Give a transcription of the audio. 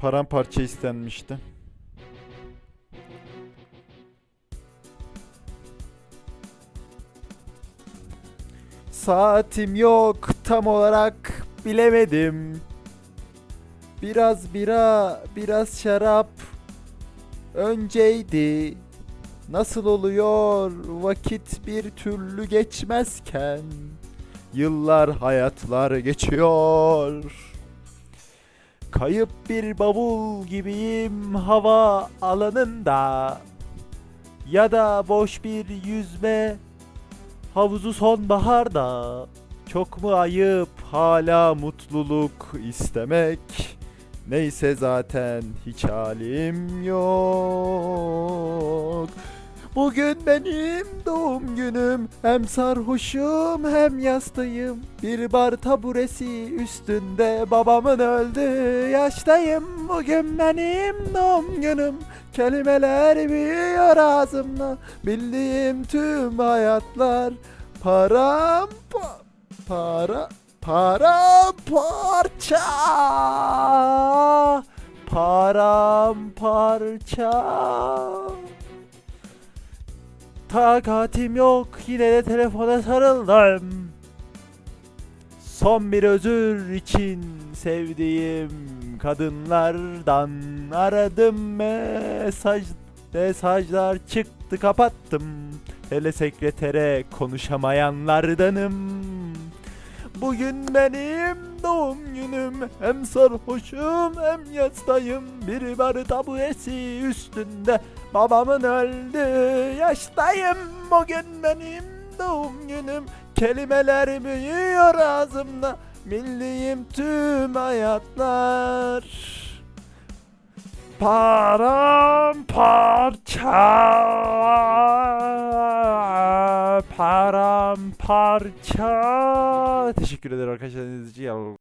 paramparça istenmişti. Saatim yok tam olarak bilemedim. Biraz bira, biraz şarap önceydi. Nasıl oluyor vakit bir türlü geçmezken Yıllar hayatlar geçiyor Kayıp bir bavul gibiyim hava alanında. Ya da boş bir yüzme havuzu sonbaharda Çok mu ayıp hala mutluluk istemek? Neyse zaten hiç halim yok Bugün benim doğum günüm. Hem sarhoşum hem yastayım. Bir bar taburesi üstünde Babamın öldü. Yaştayım Bugün benim doğum günüm. Kelimeler büyüyor ağzımda. Bildiğim tüm hayatlar Param pa- Para Para parça Paramparça Takatim yok yine de telefona sarıldım. Son bir özür için sevdiğim kadınlardan aradım mesaj mesajlar çıktı kapattım. Hele sekretere konuşamayanlardanım. Bugün benim doğum günüm Hem sarhoşum hem yastayım. Bir bar taburesi üstünde Babamın öldü yaştayım. Bugün benim doğum günüm. Kelimeler büyüyor ağzımda Bildiğim tüm hayatlar. Paramparça Paramparça. Teşekkür ederim arkadaşlar.